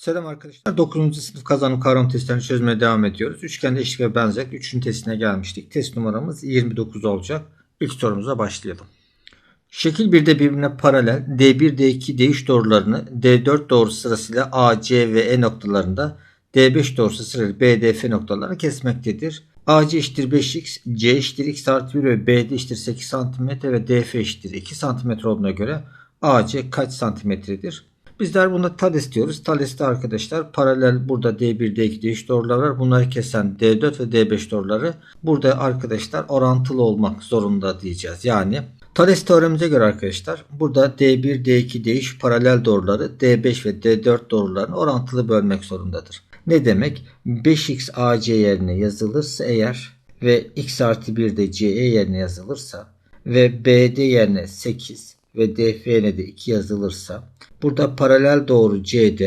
Selam arkadaşlar. 9. sınıf kazanım kavram testlerini çözmeye devam ediyoruz. Üçgende eşlik ve benzerlik 3. testine gelmiştik. Test numaramız 29 olacak. İlk sorumuza başlayalım. Şekil 1'de birbirine paralel D1, D2 değiş doğrularını D4 doğrusu sırasıyla A, C ve E noktalarında D5 doğrusu sırasıyla B, D, F noktalarını kesmektedir. AC eşittir 5x, C eşittir x artı 1 ve BD eşittir 8 cm ve DF eşittir 2 cm olduğuna göre AC kaç santimetredir? Bizler bunda Thales diyoruz. Thales'te arkadaşlar paralel burada D1, D2 değiş doğrular var. Bunları kesen D4 ve D5 doğruları burada arkadaşlar orantılı olmak zorunda diyeceğiz. Yani Thales teoremimize göre arkadaşlar burada D1, D2 değiş paralel doğruları D5 ve D4 doğrularını orantılı bölmek zorundadır. Ne demek? 5x AC yerine yazılırsa eğer ve x artı 1 de CE yerine yazılırsa ve BD yerine 8 ve DF yerine de 2 yazılırsa burada paralel doğru CD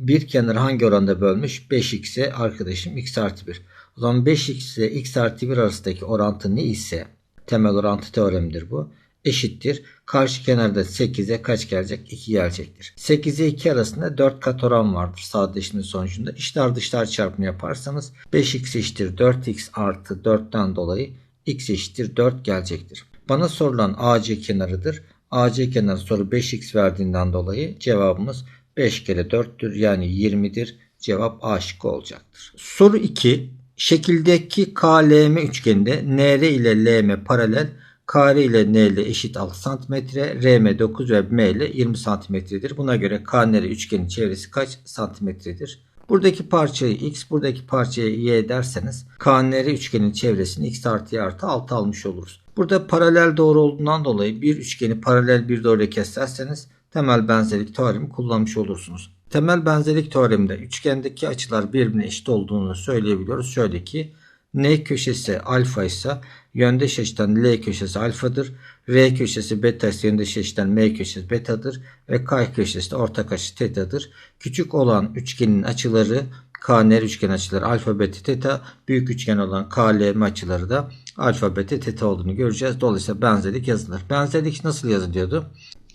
bir kenar hangi oranda bölmüş? 5x'e arkadaşım x artı 1. O zaman 5x ile x artı 1 arasındaki orantı ne ise temel orantı teoremidir bu eşittir. Karşı kenarda 8'e kaç gelecek? 2 gelecektir. 8'e 2 arasında 4 kat oran vardır sadeleşme sonucunda. İçler dışlar çarpımı yaparsanız 5x eşittir 4x artı 4'ten dolayı x eşittir 4 gelecektir. Bana sorulan AC kenarıdır. AC kenarı soru 5x verdiğinden dolayı cevabımız 5 kere 4'tür yani 20'dir. Cevap A şıkkı olacaktır. Soru 2. Şekildeki KLM üçgeninde NR ile LM paralel Kare ile N ile eşit 6 cm, RM 9 ve M ile 20 cm'dir. Buna göre KNR üçgenin çevresi kaç santimetredir? Buradaki parçayı x, buradaki parçayı y derseniz KNR üçgenin çevresini x artı y artı 6 almış oluruz. Burada paralel doğru olduğundan dolayı bir üçgeni paralel bir doğruya keserseniz temel benzerlik teoremi kullanmış olursunuz. Temel benzerlik teoreminde üçgendeki açılar birbirine eşit olduğunu söyleyebiliyoruz. Şöyle ki N köşesi alfa ise yöndeş açıdan L köşesi alfadır. R köşesi beta ise yöndeş açıdan M köşesi betadır. Ve K köşesi de ortak açı tetadır. Küçük olan üçgenin açıları KNR üçgen açıları alfa beta teta. Büyük üçgen olan KLM açıları da alfa beta teta olduğunu göreceğiz. Dolayısıyla benzerlik yazılır. Benzerlik nasıl yazılıyordu?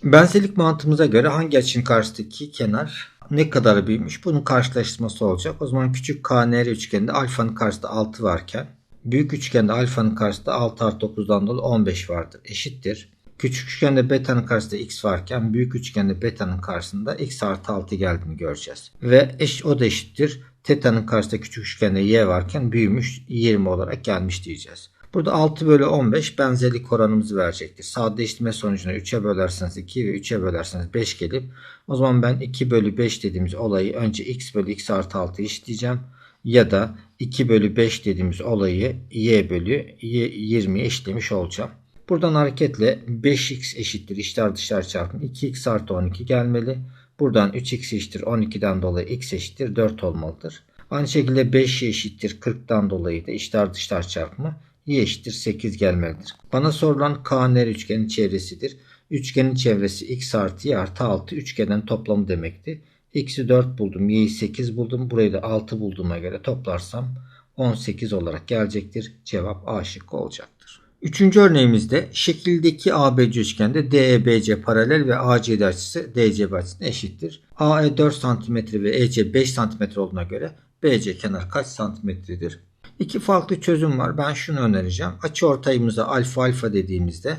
Benzerlik mantığımıza göre hangi açının karşısındaki kenar ne kadar büyümüş bunun karşılaştırması olacak. O zaman küçük KNR üçgeninde alfanın karşısında 6 varken büyük üçgende alfanın karşısında 6 artı 9'dan dolayı 15 vardır. Eşittir. Küçük üçgende beta'nın karşısında x varken büyük üçgende beta'nın karşısında x artı 6 geldiğini göreceğiz. Ve eş, o da eşittir. Teta'nın karşısında küçük üçgende y varken büyümüş 20 olarak gelmiş diyeceğiz. Burada 6 bölü 15 benzerlik oranımızı verecektir. Sadeleştirme sonucunu 3'e bölerseniz 2 ve 3'e bölerseniz 5 gelip o zaman ben 2 bölü 5 dediğimiz olayı önce x bölü x artı 6 eşitleyeceğim. Ya da 2 bölü 5 dediğimiz olayı y bölü y 20'ye eşitlemiş olacağım. Buradan hareketle 5x eşittir içler dışlar çarpımı 2x artı 12 gelmeli. Buradan 3x eşittir 12'den dolayı x eşittir 4 olmalıdır. Aynı şekilde 5y eşittir 40'tan dolayı da içler dışlar çarpımı y eşittir 8 gelmelidir. Bana sorulan KNR üçgenin çevresidir. Üçgenin çevresi x artı y artı 6 üçgenen toplamı demekti. X'i 4 buldum. Y'yi 8 buldum. Burayı da 6 bulduğuma göre toplarsam 18 olarak gelecektir. Cevap A şıkkı olacaktır. Üçüncü örneğimizde şekildeki ABC üçgende DEBC paralel ve ACD açısı DCB açısına eşittir. AE 4 cm ve EC 5 cm olduğuna göre BC kenar kaç santimetredir? İki farklı çözüm var. Ben şunu önereceğim. Açı ortayımıza alfa alfa dediğimizde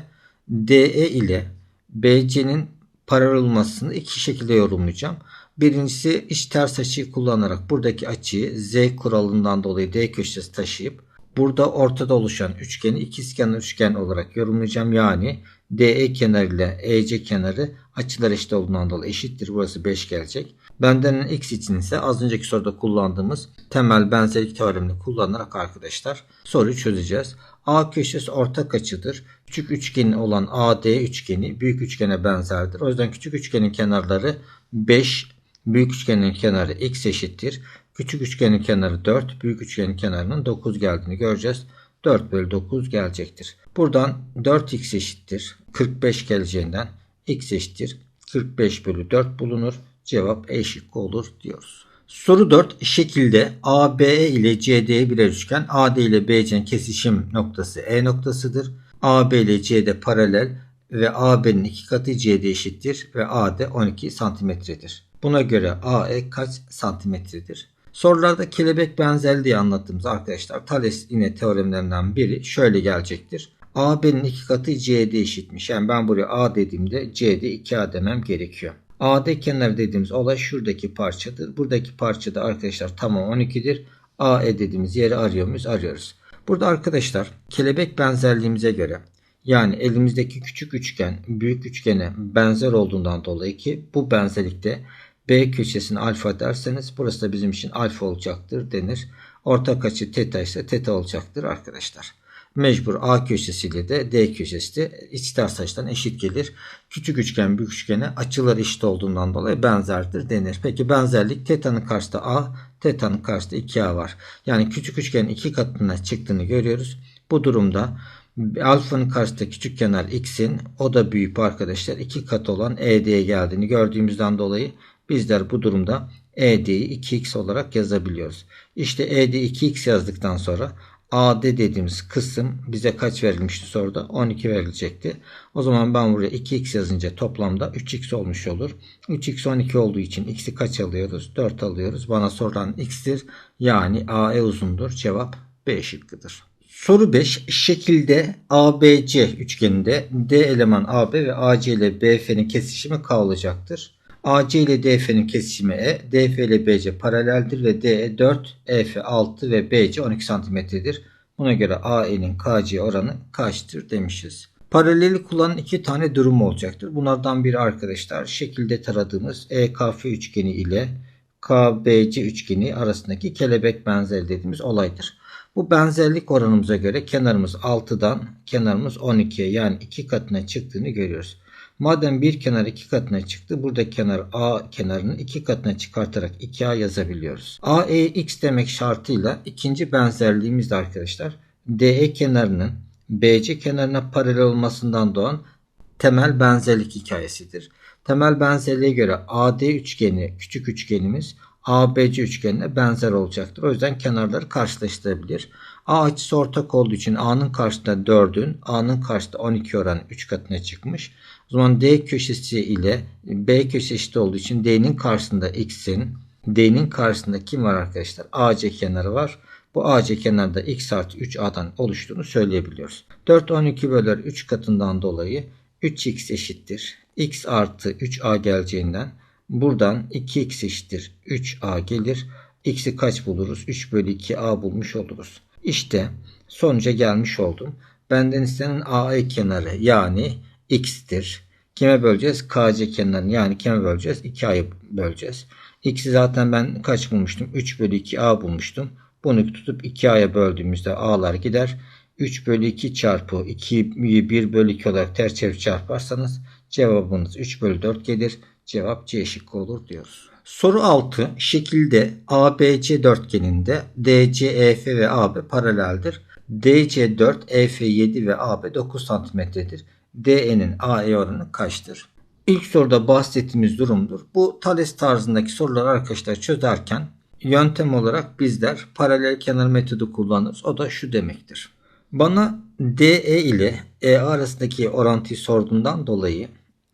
DE ile BC'nin paralel olmasını iki şekilde yorumlayacağım. Birincisi iç ters açıyı kullanarak buradaki açıyı Z kuralından dolayı D köşesi taşıyıp burada ortada oluşan üçgeni ikizkenar üçgen olarak yorumlayacağım. Yani DE kenarı ile EC kenarı açılar eşit olduğundan dolayı eşittir. Burası 5 gelecek. Benden x için ise az önceki soruda kullandığımız temel benzerlik teoremini kullanarak arkadaşlar soruyu çözeceğiz. A köşesi ortak açıdır. Küçük üçgeni olan AD üçgeni büyük üçgene benzerdir. O yüzden küçük üçgenin kenarları 5, büyük üçgenin kenarı x eşittir. Küçük üçgenin kenarı 4, büyük üçgenin kenarının 9 geldiğini göreceğiz. 4 bölü 9 gelecektir. Buradan 4x eşittir. 45 geleceğinden x eşittir. 45 bölü 4 bulunur. Cevap E şıkkı olur diyoruz. Soru 4 şekilde ABE ile CD birer üçgen AD ile BC'nin kesişim noktası E noktasıdır. AB ile CD paralel ve AB'nin iki katı CD eşittir ve AD 12 santimetredir. Buna göre AE kaç santimetredir? Sorularda kelebek benzerliği anlattığımız arkadaşlar Thales yine teoremlerinden biri şöyle gelecektir. AB'nin iki katı CD eşitmiş. Yani ben buraya A dediğimde CD 2A demem gerekiyor. AD kenar dediğimiz olay şuradaki parçadır. Buradaki parçada arkadaşlar tamam 12'dir. AE dediğimiz yeri arıyor muyuz? Arıyoruz. Burada arkadaşlar kelebek benzerliğimize göre yani elimizdeki küçük üçgen büyük üçgene benzer olduğundan dolayı ki bu benzerlikte B köşesini alfa derseniz burası da bizim için alfa olacaktır denir. Ortak açı teta ise teta olacaktır arkadaşlar. Mecbur A köşesiyle de D köşesi de iç ters açıdan eşit gelir. Küçük üçgen büyük üçgene açılar eşit olduğundan dolayı benzerdir denir. Peki benzerlik teta'nın karşısında A, teta'nın karşısında 2A var. Yani küçük üçgenin iki katına çıktığını görüyoruz. Bu durumda alfanın karşısında küçük kenar x'in o da büyük arkadaşlar iki kat olan ED'ye geldiğini gördüğümüzden dolayı bizler bu durumda ED'yi 2x olarak yazabiliyoruz. İşte ED 2x yazdıktan sonra AD dediğimiz kısım bize kaç verilmişti soruda? 12 verilecekti. O zaman ben buraya 2x yazınca toplamda 3x olmuş olur. 3x 12 olduğu için x'i kaç alıyoruz? 4 alıyoruz. Bana sorulan x'tir. Yani AE uzundur. Cevap B şıkkıdır. Soru 5. Şekilde ABC üçgeninde D eleman AB ve AC ile BF'nin kesişimi K olacaktır. AC ile DF'nin kesişimi E, DF ile BC paraleldir ve DE 4, EF 6 ve BC 12 cm'dir. Buna göre AE'nin KC oranı kaçtır demişiz. Paraleli kullanan iki tane durum olacaktır. Bunlardan biri arkadaşlar şekilde taradığımız EKF üçgeni ile KBC üçgeni arasındaki kelebek benzeri dediğimiz olaydır. Bu benzerlik oranımıza göre kenarımız 6'dan kenarımız 12'ye yani 2 katına çıktığını görüyoruz. Madem bir kenar iki katına çıktı burada kenar A kenarını iki katına çıkartarak 2A yazabiliyoruz. AE x demek şartıyla ikinci benzerliğimiz de arkadaşlar DE kenarının BC kenarına paralel olmasından doğan temel benzerlik hikayesidir. Temel benzerliğe göre AD üçgeni küçük üçgenimiz ABC üçgenine benzer olacaktır. O yüzden kenarları karşılaştırabilir. A açısı ortak olduğu için A'nın karşısında 4'ün A'nın karşısında 12 oranı 3 katına çıkmış. Zaman D köşesi ile B köşesi eşit olduğu için D'nin karşısında X'in D'nin karşısında kim var arkadaşlar? AC kenarı var. Bu AC kenarında X artı 3A'dan oluştuğunu söyleyebiliyoruz. 4 12 bölür 3 katından dolayı 3X eşittir. X artı 3A geleceğinden buradan 2X eşittir 3A gelir. X'i kaç buluruz? 3 bölü 2A bulmuş oluruz. İşte sonuca gelmiş oldum. Benden istenen AE kenarı yani x'tir. Kime böleceğiz? KC kenarını yani kime böleceğiz? 2a'yı böleceğiz. X'i zaten ben kaç bulmuştum? 3 bölü 2a bulmuştum. Bunu tutup 2a'ya böldüğümüzde a'lar gider. 3 bölü 2 çarpı 2'yi 1 bölü 2 olarak ters çevir çarparsanız cevabınız 3 bölü 4 gelir. Cevap C şıkkı olur diyoruz. Soru 6. Şekilde ABC dörtgeninde DC, EF ve AB paraleldir. DC 4, EF 7 ve AB 9 cm'dir. DE'nin AE oranı kaçtır? İlk soruda bahsettiğimiz durumdur. Bu Thales tarzındaki soruları arkadaşlar çözerken yöntem olarak bizler paralel kenar metodu kullanırız. O da şu demektir. Bana DE ile E arasındaki orantıyı sorduğundan dolayı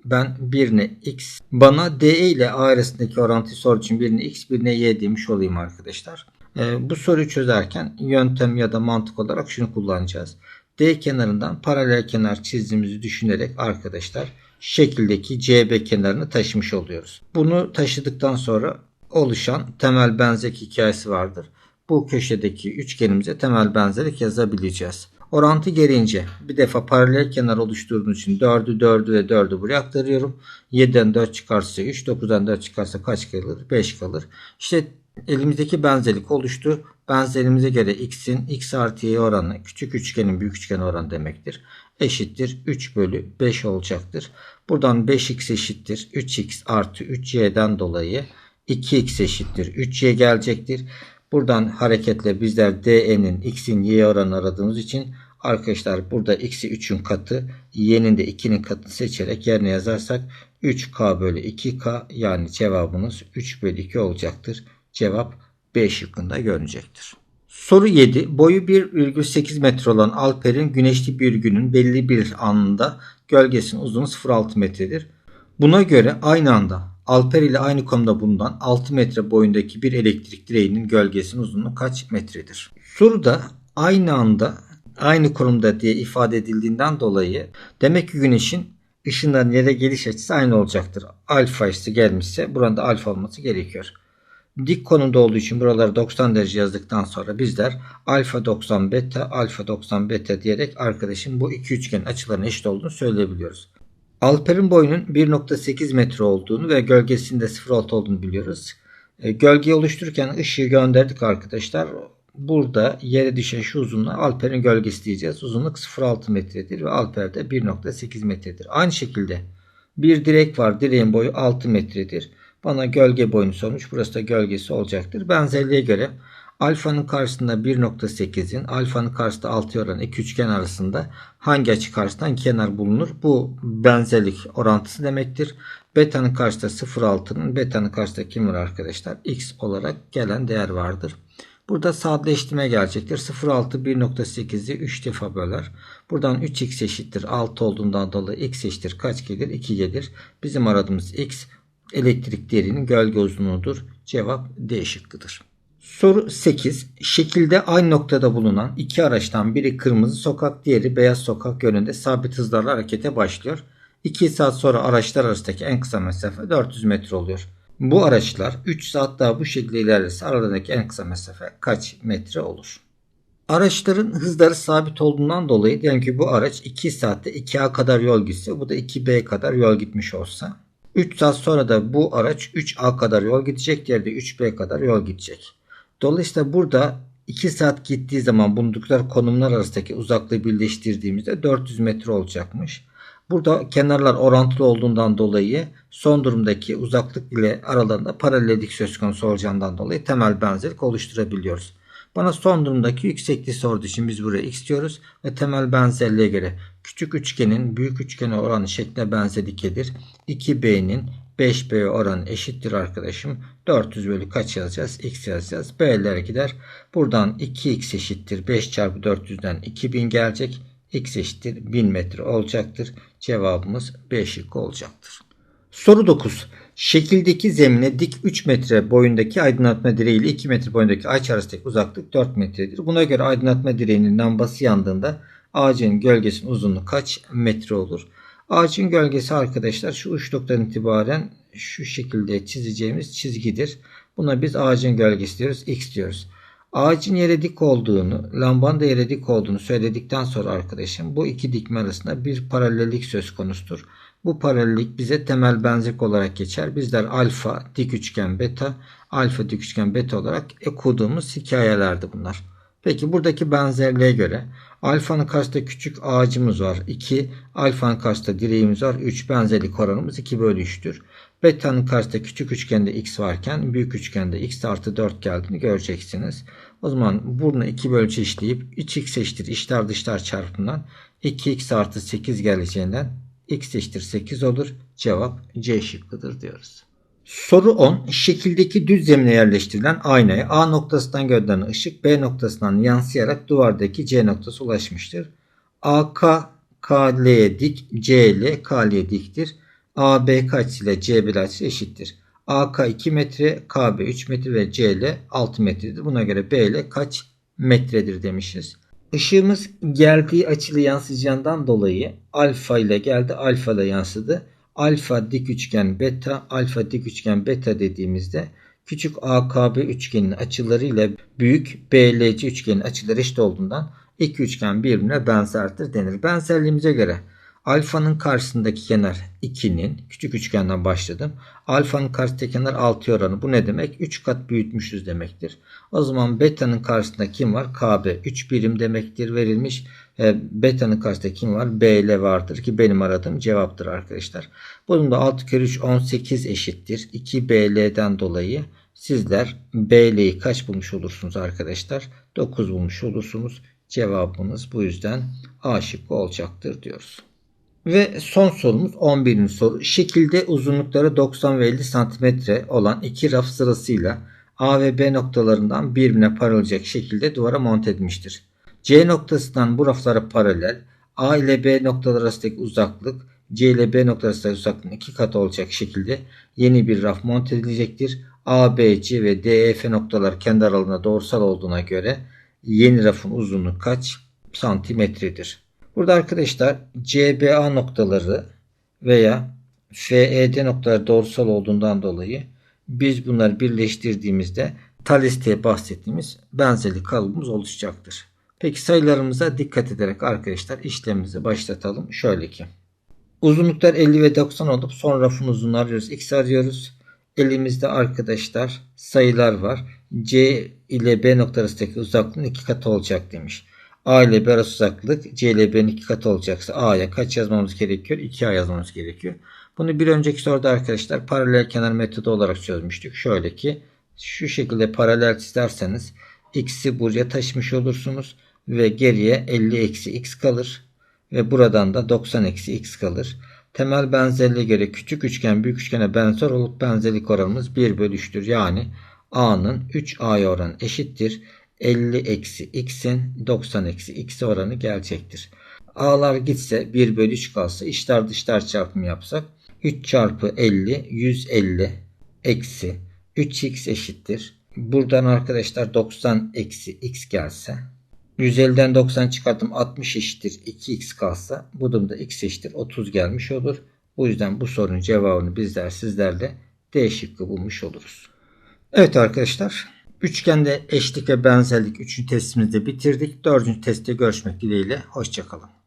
ben birine x bana DE ile A arasındaki orantıyı sorduğu için birine x birine y demiş olayım arkadaşlar. Ee, bu soruyu çözerken yöntem ya da mantık olarak şunu kullanacağız. D kenarından paralel kenar çizdiğimizi düşünerek arkadaşlar şekildeki CB kenarını taşımış oluyoruz. Bunu taşıdıktan sonra oluşan temel benzerlik hikayesi vardır. Bu köşedeki üçgenimize temel benzerlik yazabileceğiz. Orantı gereğince bir defa paralel kenar oluşturduğumuz için 4'ü 4'ü ve 4'ü buraya aktarıyorum. 7'den 4 çıkarsa 3, 9'dan 4 çıkarsa kaç kalır? 5 kalır. İşte elimizdeki benzerlik oluştu. Benzerimize göre x'in x artı y oranı küçük üçgenin büyük üçgen oranı demektir. Eşittir 3 bölü 5 olacaktır. Buradan 5x eşittir 3x artı 3y'den dolayı 2x eşittir 3y gelecektir. Buradan hareketle bizler DE'nin x'in y oranı aradığımız için arkadaşlar burada x'i 3'ün katı y'nin de 2'nin katını seçerek yerine yazarsak 3k bölü 2k yani cevabımız 3 bölü 2 olacaktır. Cevap B şıkkında görünecektir. Soru 7. Boyu 1,8 metre olan Alper'in güneşli bir günün belli bir anında gölgesinin uzunluğu 0,6 metredir. Buna göre aynı anda Alper ile aynı konumda bulunan 6 metre boyundaki bir elektrik direğinin gölgesinin uzunluğu kaç metredir? Soruda aynı anda aynı konumda diye ifade edildiğinden dolayı demek ki güneşin ışınların yere geliş açısı aynı olacaktır. Alfa açısı gelmişse burada alfa olması gerekiyor. Dik konumda olduğu için buraları 90 derece yazdıktan sonra bizler alfa 90 beta alfa 90 beta diyerek arkadaşın bu iki üçgenin açılarının eşit olduğunu söyleyebiliyoruz. Alper'in boyunun 1.8 metre olduğunu ve gölgesinde 0.6 olduğunu biliyoruz. E, gölgeyi oluştururken ışığı gönderdik arkadaşlar. Burada yere düşen şu uzunluğa Alper'in gölgesi diyeceğiz. Uzunluk 0.6 metredir ve Alper de 1.8 metredir. Aynı şekilde bir direk var. Direğin boyu 6 metredir. Bana gölge boyunu sormuş. Burası da gölgesi olacaktır. Benzerliğe göre alfanın karşısında 1.8'in alfanın karşısında 6 oran iki üçgen arasında hangi açı karşısından kenar bulunur? Bu benzerlik orantısı demektir. Beta'nın karşısında 0.6'nın beta'nın karşısında kim var arkadaşlar? X olarak gelen değer vardır. Burada sadeleştirme gelecektir. 0.6 1.8'i 3 defa böler. Buradan 3x eşittir 6 olduğundan dolayı x eşittir kaç gelir? 2 gelir. Bizim aradığımız x elektrik değerinin gölge uzunluğudur. Cevap D şıkkıdır. Soru 8. Şekilde aynı noktada bulunan iki araçtan biri kırmızı sokak, diğeri beyaz sokak yönünde sabit hızlarla harekete başlıyor. 2 saat sonra araçlar arasındaki en kısa mesafe 400 metre oluyor. Bu araçlar 3 saat daha bu şekilde ilerlerse aralarındaki en kısa mesafe kaç metre olur? Araçların hızları sabit olduğundan dolayı diyelim ki bu araç 2 saatte 2A kadar yol gitse bu da 2B kadar yol gitmiş olsa 3 saat sonra da bu araç 3A kadar yol gidecek diğeri de 3B kadar yol gidecek. Dolayısıyla burada 2 saat gittiği zaman bulundukları konumlar arasındaki uzaklığı birleştirdiğimizde 400 metre olacakmış. Burada kenarlar orantılı olduğundan dolayı son durumdaki uzaklık ile aralarında paralellik söz konusu olacağından dolayı temel benzerlik oluşturabiliyoruz. Bana son durumdaki yüksekliği sorduğu için biz buraya x diyoruz ve temel benzerliğe göre küçük üçgenin büyük üçgene oranı şekline benzerlik edir. 2b'nin 5b oranı eşittir arkadaşım. 400 bölü kaç yazacağız? x yazacağız. b'lere gider. Buradan 2x eşittir. 5 çarpı 400'den 2000 gelecek. x eşittir 1000 metre olacaktır. Cevabımız B şıkkı olacaktır. Soru 9. Şekildeki zemine dik 3 metre boyundaki aydınlatma direği ile 2 metre boyundaki ağaç arasındaki uzaklık 4 metredir. Buna göre aydınlatma direğinin lambası yandığında ağacın gölgesinin uzunluğu kaç metre olur? Ağacın gölgesi arkadaşlar şu uç noktadan itibaren şu şekilde çizeceğimiz çizgidir. Buna biz ağacın gölgesi diyoruz. X diyoruz. Ağacın yere dik olduğunu, lambanın da yere dik olduğunu söyledikten sonra arkadaşım bu iki dikme arasında bir paralellik söz konusudur. Bu paralellik bize temel benzerlik olarak geçer. Bizler alfa dik üçgen beta, alfa dik üçgen beta olarak okuduğumuz hikayelerdi bunlar. Peki buradaki benzerliğe göre alfanın karşısında küçük ağacımız var. 2. Alfanın karşısında direğimiz var. 3. Benzerlik oranımız 2 bölü 3'tür. Beta'nın karşısında küçük üçgende x varken büyük üçgende x artı 4 geldiğini göreceksiniz. O zaman bunu 2 bölü eşitleyip 3x eşittir içler dışlar çarpımından 2x artı 8 geleceğinden x eşittir 8 olur. Cevap C şıkkıdır diyoruz. Soru 10. Şekildeki düz zemine yerleştirilen aynaya A noktasından gönderilen ışık B noktasından yansıyarak duvardaki C noktası ulaşmıştır. AK KL'ye dik, CL KL'ye diktir. AB açısıyla CB açısı eşittir. AK 2 metre, KB 3 metre ve CL 6 metredir. Buna göre BL kaç metredir demişiz. Işığımız geldiği açılı yansıyacağından dolayı alfa ile geldi, alfa ile yansıdı. Alfa dik üçgen beta, alfa dik üçgen beta dediğimizde küçük AKB üçgenin açıları ile büyük BLC üçgenin açıları eşit olduğundan iki üçgen birbirine benzerdir denir. Benzerliğimize göre Alfanın karşısındaki kenar 2'nin küçük üçgenden başladım. Alfanın karşısındaki kenar 6 oranı. Bu ne demek? 3 kat büyütmüşüz demektir. O zaman beta'nın karşısında kim var? KB 3 birim demektir verilmiş. E, beta'nın karşısında kim var? BL vardır ki benim aradığım cevaptır arkadaşlar. Bunun da 6 kere 3 18 eşittir. 2 BL'den dolayı sizler BL'yi kaç bulmuş olursunuz arkadaşlar? 9 bulmuş olursunuz. Cevabımız bu yüzden A şıkkı olacaktır diyoruz. Ve son sorumuz 11. soru. Şekilde uzunlukları 90 ve 50 cm olan iki raf sırasıyla A ve B noktalarından birbirine paralel şekilde duvara monte edilmiştir. C noktasından bu raflara paralel A ile B noktalar arasındaki uzaklık C ile B noktası uzaklığının iki katı olacak şekilde yeni bir raf monte edilecektir. A, B, C ve D, E, F noktalar kendi aralarında doğrusal olduğuna göre yeni rafın uzunluğu kaç santimetredir? Burada arkadaşlar CBA noktaları veya FED noktaları doğrusal olduğundan dolayı biz bunları birleştirdiğimizde Thales diye bahsettiğimiz benzerlik kalıbımız oluşacaktır. Peki sayılarımıza dikkat ederek arkadaşlar işlemimizi başlatalım. Şöyle ki. Uzunluklar 50 ve 90 olup son rafın uzunluğunu arıyoruz. X arıyoruz. Elimizde arkadaşlar sayılar var. C ile B nokta arasındaki uzaklığın iki katı olacak demiş. A ile B arası uzaklık C ile B'nin iki katı olacaksa A'ya kaç yazmamız gerekiyor? 2A yazmamız gerekiyor. Bunu bir önceki soruda arkadaşlar paralel kenar metodu olarak çözmüştük. Şöyle ki şu şekilde paralel çizerseniz x'i buraya taşımış olursunuz ve geriye 50 eksi x kalır ve buradan da 90 eksi x kalır. Temel benzerliğe göre küçük üçgen büyük üçgene benzer olup benzerlik oranımız 1 bölü 3'tür. Yani a'nın 3a'ya oranı eşittir. 50 eksi x'in 90 eksi x oranı gelecektir. A'lar gitse 1 bölü 3 kalsa içler dışlar çarpımı yapsak 3 çarpı 50 150 eksi 3x eşittir. Buradan arkadaşlar 90 eksi x gelse 150'den 90 çıkarttım 60 eşittir 2x kalsa bu durumda x eşittir 30 gelmiş olur. Bu yüzden bu sorunun cevabını bizler sizlerle D şıkkı bulmuş oluruz. Evet arkadaşlar üçgende eşlik ve benzerlik 3. testimizde bitirdik. 4. testte görüşmek dileğiyle. Hoşçakalın.